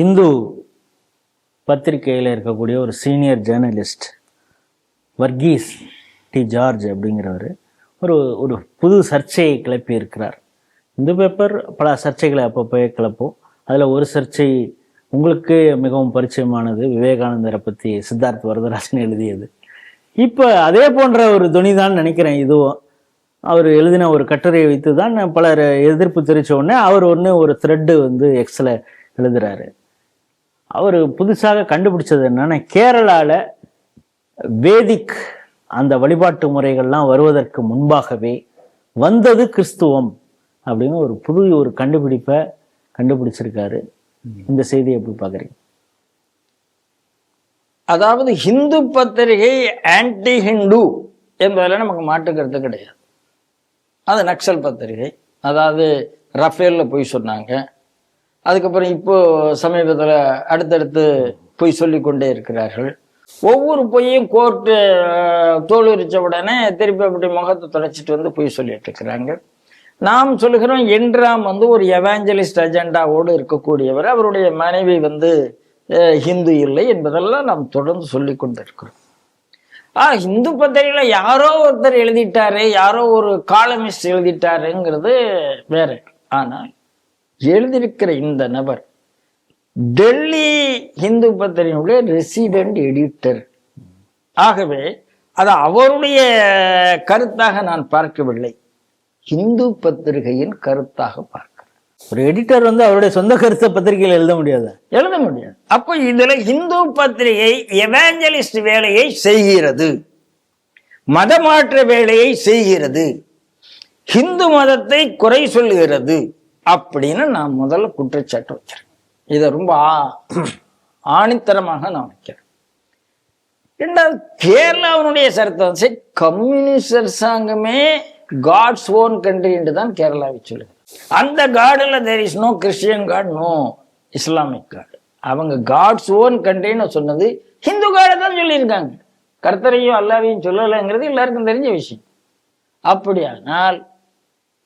இந்து பத்திரிகையில் இருக்கக்கூடிய ஒரு senior journalist Varghese D George அப்படிங்கிறவர் ஒரு ஒரு புது சர்ச்சையை கிளப்பி இருக்கிறார். இந்து பேப்பர் பல சர்ச்சைகளை அப்பப்போ கிளப்போம். அதில் ஒரு சர்ச்சை உங்களுக்கு மிகவும் பரிச்சயமானது விவேகானந்தரை பற்றி சித்தார்த் வரதராஜன் எழுதியது. இப்போ அதே போன்ற ஒரு துணி தான் நினைக்கிறேன் இதுவும். அவர் எழுதின ஒரு கட்டுரையை வைத்து தான் பலர் எதிர்ப்பு தெரிவித்த உடனே அவர் ஒன்று ஒரு த்ரெட்டு வந்து எக்ஸில் எழுதுறாரு. அவர் புதுசாக கண்டுபிடிச்சது என்னென்னா கேரளாவில் வேதிக் அந்த வழிபாட்டு முறைகள்லாம் வருவதற்கு முன்பாகவே வந்தது கிறிஸ்துவம் அப்படின்னு ஒரு புது ஒரு கண்டுபிடிப்பை கண்டுபிடிச்சிருக்காரு. இந்த செய்தியை எப்படி பார்க்குறீங்க? அதாவது ஹிந்து பத்திரிகை ஆன்டி ஹிந்து என்பதில் நமக்கு மாற்று கருத்து கிடையாது. அது நக்சல் பத்திரிகை. அதாவது ரஃபேலில் போய் சொன்னாங்க. அதுக்கப்புறம் இப்போ சமீபத்தில் அடுத்தடுத்து பொய் சொல்லி கொண்டே இருக்கிறார்கள். ஒவ்வொரு பொய்யும் கோர்ட்டு தோலுரிச்ச உடனே திருப்பி அப்படி முகத்தை தொலைச்சிட்டு வந்து பொய் சொல்லிட்டு இருக்கிறாங்க. நாம் சொல்லுகிறோம் என்றாம் வந்து ஒரு எவாஞ்சலிஸ்ட் அஜெண்டாவோடு இருக்கக்கூடியவர். அவருடைய மனைவி வந்து ஹிந்து இல்லை என்பதெல்லாம் நாம் தொடர்ந்து சொல்லி கொண்டிருக்கிறோம் ஆ இந்து பத்திரிகையில யாரோ ஒருத்தர் எழுதிட்டாரு யாரோ ஒரு காலமிஸ்ட் எழுதிட்டாருங்கிறது வேற. ஆனால் எழுதியிருக்கிற இந்த நபர் டெல்லி இந்து பத்திரிகையுடைய ரெசிடென்ட் எடிட்டர். ஆகவே அது அவருடைய கருத்தாக நான் பார்க்கவில்லை. இந்து பத்திரிகையின் கருத்தாக பார்க்கிறேன். ஒரு எடிட்டர் வந்து அவருடைய சொந்த கருத்தை பத்திரிகையில் எழுத முடியாது? எழுத முடியாது. அப்போ இதுல இந்து பத்திரிகை எவாஞ்சலிஸ்ட் வேலையை செய்கிறது. மதமாற்ற வேலையை செய்கிறது. ஹிந்து மதத்தை குறை சொல்லுகிறது அப்படின்னு நான் முதல்ல குற்றச்சாட்டு வைக்கிறேன் இதை ரொம்ப ஆணித்தரமாக நான் வைக்கிறேன். ரெண்டாவது கேரளாவினுடைய சரித்திரம் சரி கம்யூனிஸ்ட் அரசாங்கமே காட்ஸ் ஓன் கண்ட்ரி என்று தான் கேரளாவை சொல்லுது. அந்த காடில் there is no Christian god no Islamic god அவங்க காட்ஸ் ஓன் கண்ட்ரின்னு சொன்னது ஹிந்து காடை தான் சொல்லியிருக்காங்க. கர்த்தரையும் அல்லாவையும் சொல்லலைங்கிறது எல்லாருக்கும் தெரிஞ்ச விஷயம். அப்படியானால்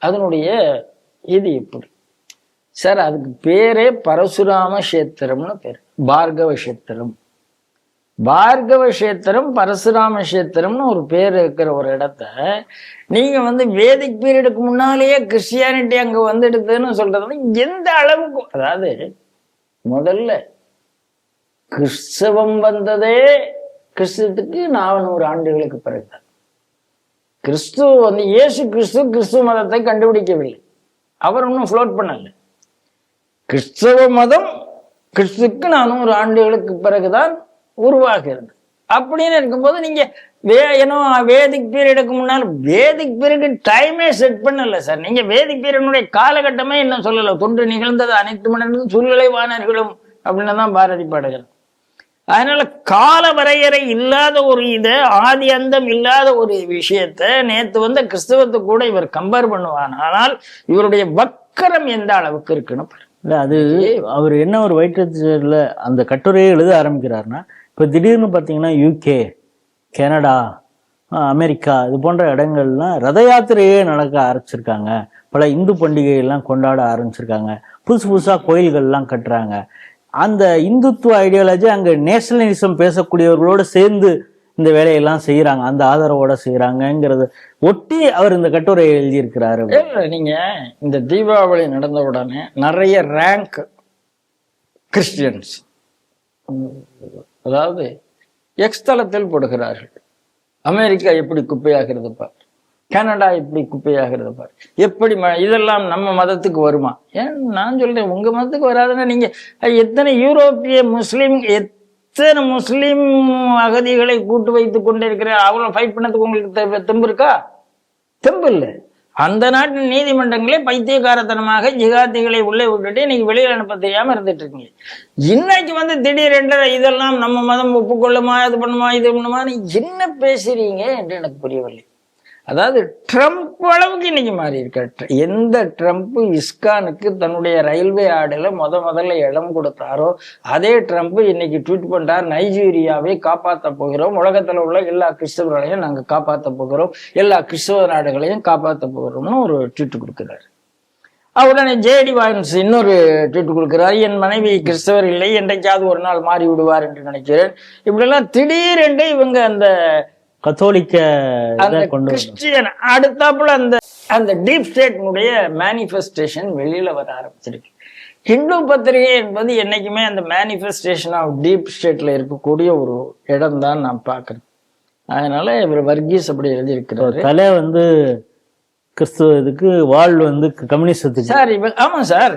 அதனுடைய இது எப்படி? சார் அதுக்கு பேரே பரசுராம கஷேத்திரம்னு பேர். பார்கவ கஷேத்திரம். பார்கவ கஷேத்திரம் பரசுராம கஷேத்திரம்னு ஒரு பேர் இருக்கிற ஒரு இடத்த நீங்க வந்து வேதிக் பீரியடுக்கு முன்னாலேயே கிறிஸ்டியானிட்டி அங்க வந்துடுதுன்னு சொல்றது வந்து எந்த அளவுக்கு அதாவது முதல்ல கிறிஸ்தவம் வந்ததே கிறிஸ்துவத்துக்கு நானூறு ஆண்டுகளுக்கு பிறகுதான் கிறிஸ்துவ வந்து இயேசு கிறிஸ்து கிறிஸ்துவ மதத்தை கண்டுபிடிக்கவில்லை. அவர் ஒன்றும் ஃப்ளோட் பண்ணலை. கிறிஸ்தவ மதம் கிறிஸ்துக்கு நானூறு ஆண்டுகளுக்கு பிறகுதான் உருவாகிறது. அப்படின்னு இருக்கும்போது நீங்க வே ஏன்னோ வேதிக் பீரியடுக்கு முன்னால் வேதிக் பீரியட் டைமே செட் பண்ணல சார் நீங்க வேதிக் பீரியனுடைய காலகட்டமே இன்னும் சொல்லல. தொன்று நிகழ்ந்தது அனைத்து மனிதனும் சூழ்நிலை வாணர்களும் அப்படின்னு தான் பாரதி பாடுகிறார். அதனால கால வரையறை இல்லாத ஒரு இதை ஆதி அந்தம் இல்லாத ஒரு விஷயத்தை நேத்து வந்த கிறிஸ்தவத்தை கூட இவர் கம்பேர் பண்ணுவான் ஆனால் இவருடைய வக்கரம் எந்த அளவுக்கு இருக்குன்னு பாருங்க. இல்லை அது அவர் என்ன ஒரு வயிற்றுல அந்த கட்டுரையை எழுத ஆரம்பிக்கிறாருன்னா இப்போ திடீர்னு பார்த்தீங்கன்னா யூகே கனடா அமெரிக்கா இது போன்ற இடங்கள்லாம் ரத யாத்திரையே நடக்க ஆரம்பிச்சிருக்காங்க. பல இந்து பண்டிகையெல்லாம் கொண்டாட ஆரம்பிச்சிருக்காங்க. புதுசு புதுசாக கோயில்கள்லாம் கட்டுறாங்க. அந்த இந்துத்துவ ஐடியாலஜி அங்கே நேஷனலிசம் பேசக்கூடியவர்களோடு சேர்ந்து இந்த வேலையெல்லாம் செய்யறாங்க அந்த ஆதரவோட செய்யறாங்கிறது ஒட்டி அவர் இந்த கட்டுரையை எழுதியிருக்கிறாரு. நீங்க இந்த தீபாவளி நடந்த உடனே நிறைய ரேங்க் கிறிஸ்டியன்ஸ் அதாவது எக்ஸ் தளத்தில் போடுகிறார்கள். அமெரிக்கா எப்படி குப்பையாகிறது பார்? கனடா எப்படி குப்பையாகிறது பார்? எப்படி ம- இதெல்லாம் நம்ம மதத்துக்கு வருமா? ஏன் நான் சொல்றேன் உங்க மதத்துக்கு வராதுன்னா நீங்க எத்தனை யூரோப்பிய முஸ்லீம் இத்தனை முஸ்லீம் அகதிகளை கூட்டு வைத்து கொண்டிருக்கிற அவ்வளோ ஃபைட் பண்ணதுக்கு உங்களுக்கு தெம்பு இருக்கா? தெம்பு இல்லை. அந்த நாட்டின் நீதிமன்றங்களே பைத்தியக்காரத்தனமாக ஜிகாதிகளை உள்ளே விட்டுட்டு இன்னைக்கு வெளியில் அனுப்ப தெரியாம இருந்துட்டு இருக்கீங்க. இன்னைக்கு வந்து திடீரென்று இதெல்லாம் நம்ம மதம் ஒப்புக்கொள்ளுமா இது பண்ணுமா இது பண்ணுமா என்ன பேசுறீங்க என்று எனக்கு புரியவில்லை. அதாவது ட்ரம்ப் அளவுக்கு இன்னைக்கு மாறி இருக்க. எந்த ட்ரம்ப் இஸ்கானுக்கு தன்னுடைய ரயில்வே ஆடில் முத முதல்ல இடம் கொடுத்தாரோ அதே ட்ரம்ப் இன்னைக்கு ட்வீட் பண்றார் நைஜீரியாவை காப்பாற்ற போகிறோம். உலகத்தில் உள்ள எல்லா கிறிஸ்தவர்களையும் நாங்கள் காப்பாற்ற போகிறோம். எல்லா கிறிஸ்தவ நாடுகளையும் காப்பாற்ற போகிறோம்னு ஒரு ட்வீட் கொடுக்குறாரு. உடனே ஜேடி வாயன்ஸ் இன்னொரு ட்வீட் கொடுக்குறாரு. என் மனைவி கிறிஸ்தவர் இல்லை. என்றைக்காவது ஒரு நாள் மாறி விடுவார் என்று நினைக்கிறேன். இப்படியெல்லாம் திடீரென்று இவங்க அந்த கத்தோலிக்க கிறிஸ்டியன் அடுத்தாப்புல அந்த அந்த டீப் ஸ்டேட்னுடைய மேனிஃபெஸ்டேஷன் வெளியில வர ஆரம்பிச்சிருக்கு. ஹிந்து பத்திரிகை என்பது என்னைக்குமே அந்த மேனிஃபெஸ்டேஷன் ஆஃப் டீப் ஸ்டேட்ல இருக்கக்கூடிய ஒரு இடம் தான் நான் பார்க்கிறேன். அதனால இவர் வர்கீஸ் அப்படி எழுதியிருக்கிறாரு. தலை வந்து கிறிஸ்துவ இதுக்கு வாழ் வந்து கம்யூனிசத்துக்கு சார் இவ ஆமா சார்.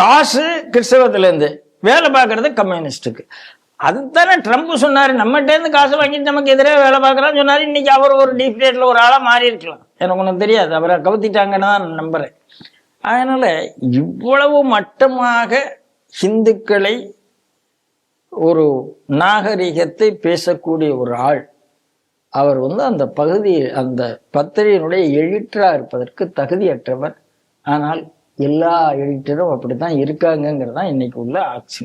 காசு கிறிஸ்தவத்துல இருந்து வேலை பார்க்கறது கம்யூனிஸ்டுக்கு. அதுதானே ட்ரம்ப் சொன்னார். நம்மகிட்டேருந்து காசு வாங்கிட்டு நமக்கு எதிராக வேலை பார்க்கறான்னு சொன்னார். இன்றைக்கி அவர் ஒரு டீப் ஸ்டேட்ல ஒரு ஆளாக மாறி இருக்கலாம். எனக்கு ஒன்றும் தெரியாது. அவரை கவுத்திட்டாங்கன்னு தான் நம்புகிறேன் நம்புறேன் இவ்வளவு மட்டமாக ஹிந்துக்களை ஒரு நாகரிகத்தை பேசக்கூடிய ஒரு ஆள் அவர் வந்து அந்த பகுதி அந்த பத்திரிகையினுடைய எடிட்டரா இருப்பதற்கு தகுதியற்றவர். ஆனால் எல்லா எடிட்டரும் அப்படித்தான் இருக்காங்கங்கிறது தான் இன்றைக்கி உள்ள ஆட்சி